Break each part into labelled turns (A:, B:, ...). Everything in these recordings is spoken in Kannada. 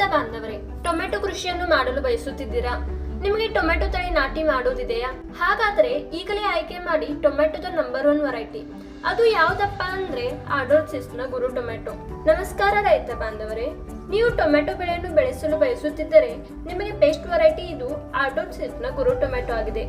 A: ರೈತ ಬಾಂಧವರೇ, ಟೊಮೆಟೊ ಕೃಷಿಯನ್ನು ಮಾಡಲು ಬಯಸುತ್ತಿದ್ದೀರಾ? ನಿಮಗೆ ಟೊಮೆಟೊ ತಳಿ ನಾಟಿ ಮಾಡೋದಿದೆಯಾ ಹಾಗಾದರೆ ಈಗಲೇ ಆಯ್ಕೆ ಮಾಡಿ ಟೊಮೆಟೊದ ನಂಬರ್ ಒನ್ ವೆರೈಟಿ ಅದು ಯಾವ್ದಪ್ಪ ಅಂದ್ರೆ ಆಡೋರ್ಸಿಸ್ನ ಗುರು ಟೊಮೆಟೊ. ನಮಸ್ಕಾರ ರೈತ ಬಾಂಧವರೇ. ನೀವು ಟೊಮೆಟೊ ಬೆಳೆಯನ್ನು ಬೆಳೆಸಲು ಬಯಸುತ್ತಿದ್ದರೆ ನಿಮಗೆ ಬೆಸ್ಟ್ ವೆರೈಟಿ ಇದು ಆಡೋರ್ಸಿಸ್ನ ಗುರು ಟೊಮೆಟೊ ಆಗಿದೆ.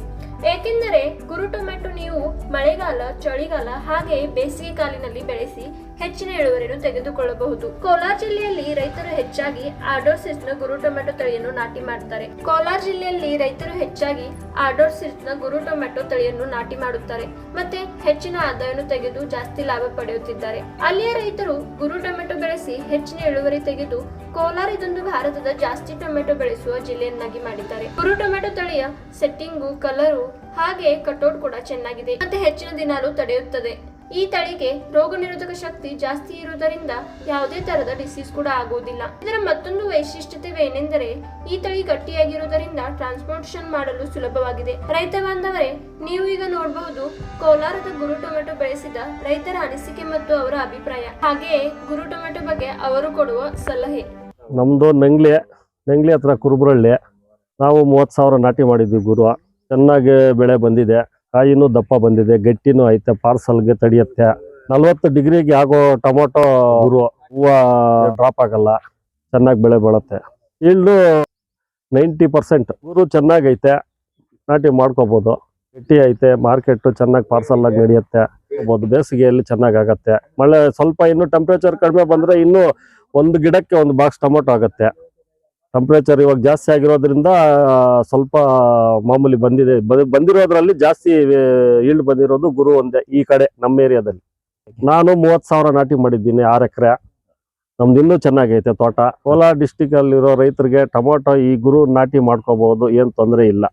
A: ಏಕೆಂದರೆ ಗುರು ಟೊಮೆಟೊ ನೀವು ಮಳೆಗಾಲ, ಚಳಿಗಾಲ ಹಾಗೆ ಬೇಸಿಗೆ ಕಾಲಿನಲ್ಲಿ ಬೆಳೆಸಿ ಹೆಚ್ಚಿನ ಇಳುವರಿಯನ್ನು ತೆಗೆದುಕೊಳ್ಳಬಹುದು. ಕೋಲಾರ ಜಿಲ್ಲೆಯಲ್ಲಿ ರೈತರು ಹೆಚ್ಚಾಗಿ ಆಡೋಸಿಸ್ನ ಗುರು ಟೊಮೆಟೊ ತಳಿಯನ್ನು ನಾಟಿ ಮಾಡುತ್ತಾರೆ ಕೋಲಾರ ಜಿಲ್ಲೆಯಲ್ಲಿ ರೈತರು ಹೆಚ್ಚಾಗಿ ಆಡೋರ್ಸಿಸ್ನ ಗುರು ಟೊಮೆಟೊ ತಳಿಯನ್ನು ನಾಟಿ ಮಾಡುತ್ತಾರೆ. ಮತ್ತೆ ಹೆಚ್ಚಿನ ಆದಾಯವನ್ನು ತೆಗೆದು ಜಾಸ್ತಿ ಲಾಭ ಪಡೆಯುತ್ತಿದ್ದಾರೆ. ಅಲ್ಲಿಯ ರೈತರು ಗುರು ಟೊಮೆಟೊ ಬೆಳೆಸಿ ಹೆಚ್ಚಿನ ಇಳುವರಿ ತೆಗೆದು ಕೋಲಾರ ಇದೊಂದು ಭಾರತದ ಜಾಸ್ತಿ ಟೊಮೆಟೊ ಬೆಳೆಸುವ ಜಿಲ್ಲೆಯನ್ನಾಗಿ ಮಾಡಿದ್ದಾರೆ. ಗುರು ಟೊಮೆಟೊ ತಳಿಯ ಸೆಟ್ಟಿಂಗು ಕಲರು ಹಾಗೆ ಕಟೌಟ್ ಕೂಡ ಚೆನ್ನಾಗಿದೆ. ಮತ್ತೆ ಹೆಚ್ಚಿನ ದಿನಾಲು ತಡೆಯುತ್ತದೆ. ಈ ತಳಿಗೆ ರೋಗ ನಿರೋಧಕ ಶಕ್ತಿ ಜಾಸ್ತಿ ಇರುವುದರಿಂದ ಯಾವುದೇ ತರದ ಡಿಸೀಸ್ ಕೂಡ ಆಗುವುದಿಲ್ಲ. ಇದರ ಮತ್ತೊಂದು ವೈಶಿಷ್ಟ್ಯತೆವೇನೆಂದರೆ ಈ ತಳಿ ಗಟ್ಟಿಯಾಗಿರುವುದರಿಂದ ಟ್ರಾನ್ಸ್ಪೋರ್ಟೇಷನ್ ಮಾಡಲು ಸುಲಭವಾಗಿದೆ. ರೈತ ಬಾಂಧವರೇ, ನೀವು ಈಗ ನೋಡಬಹುದು ಕೋಲಾರದ ಗುರು ಟೊಮೆಟೊ ಬೆಳೆಸಿದ ರೈತರ ಅನಿಸಿಕೆ ಮತ್ತು ಅವರ ಅಭಿಪ್ರಾಯ. ಹಾಗೆಯೇ ಗುರು ಟೊಮೆಟೊ ಬಗ್ಗೆ ಅವರು ಕೊಡುವ ಸಲಹೆ.
B: ನಮ್ದು ನಂಗ್ಲಿ ನಂಗ್ಲಿ ಹತ್ರ ಕುರುಬರಳ್ಳಿ. ನಾವು ಮೂವತ್ತು ಸಾವಿರ ನಾಟಿ ಮಾಡಿದ್ವಿ ಗುರು. ಚೆನ್ನಾಗಿ ಬೆಳೆ ಬಂದಿದೆ. ಕಾಯಿನೂ ದಪ್ಪ ಬಂದಿದೆ, ಗಟ್ಟಿನೂ ಐತೆ, ಪಾರ್ಸಲ್ಗೆ ತಡಿಯುತ್ತೆ. ನಲ್ವತ್ತು ಡಿಗ್ರಿಗೆ ಆಗೋ ಟೊಮೊಟೊ ಹೂವು ಡ್ರಾಪ್ ಆಗಲ್ಲ, ಚೆನ್ನಾಗಿ ಬೆಳೆ ಬೀಳುತ್ತೆ ಈಲ್ಡು ನೈಂಟಿ ಪರ್ಸೆಂಟ್ ಊರು ಚೆನ್ನಾಗೈತೆ, ನಾಟಿ ಮಾಡ್ಕೋಬೋದು. ಗಟ್ಟಿ ಐತೆ, ಮಾರ್ಕೆಟ್ ಚೆನ್ನಾಗಿ ಪಾರ್ಸಲ್ ಆಗಿ ನಡೆಯುತ್ತೆ ಬೇಸಿಗೆಯಲ್ಲಿ ಚೆನ್ನಾಗಿ ಆಗತ್ತೆ ಮಳೆ ಸ್ವಲ್ಪ ಇನ್ನು ಟೆಂಪ್ರೇಚರ್ ಕಡಿಮೆ ಬಂದ್ರೆ ಇನ್ನು ಒಂದು ಗಿಡಕ್ಕೆ ಒಂದು ಬಾಕ್ಸ್ ಟೊಮೊಟೊ ಆಗುತ್ತೆ. ಟೆಂಪ್ರೇಚರ್ ಇವಾಗ ಜಾಸ್ತಿ ಆಗಿರೋದ್ರಿಂದ ಸ್ವಲ್ಪ ಮಾಮೂಲಿ ಬಂದಿದೆ. ಬಂದಿರೋದ್ರಲ್ಲಿ ಜಾಸ್ತಿ ಈಲ್ಡ್ ಬಂದಿರೋದು ಗುರು ಒಂದೇ ಈ ಕಡೆ, ನಮ್ಮ ಏರಿಯಾದಲ್ಲಿ. ನಾನು ಮೂವತ್ತು ಸಾವಿರ ನಾಟಿ ಮಾಡಿದ್ದೀನಿ ಆರು ಎಕರೆ. ನಮ್ದು ಇನ್ನೂ ಚೆನ್ನಾಗೈತೆ ತೋಟ. ಕೋಲಾರ ಡಿಸ್ಟಿಕ್ ಅಲ್ಲಿರೋ ರೈತರಿಗೆ ಟೊಮೊಟೊ ಈ ಗುರು ನಾಟಿ ಮಾಡ್ಕೋಬಹುದು ಏನು ತೊಂದರೆ ಇಲ್ಲ.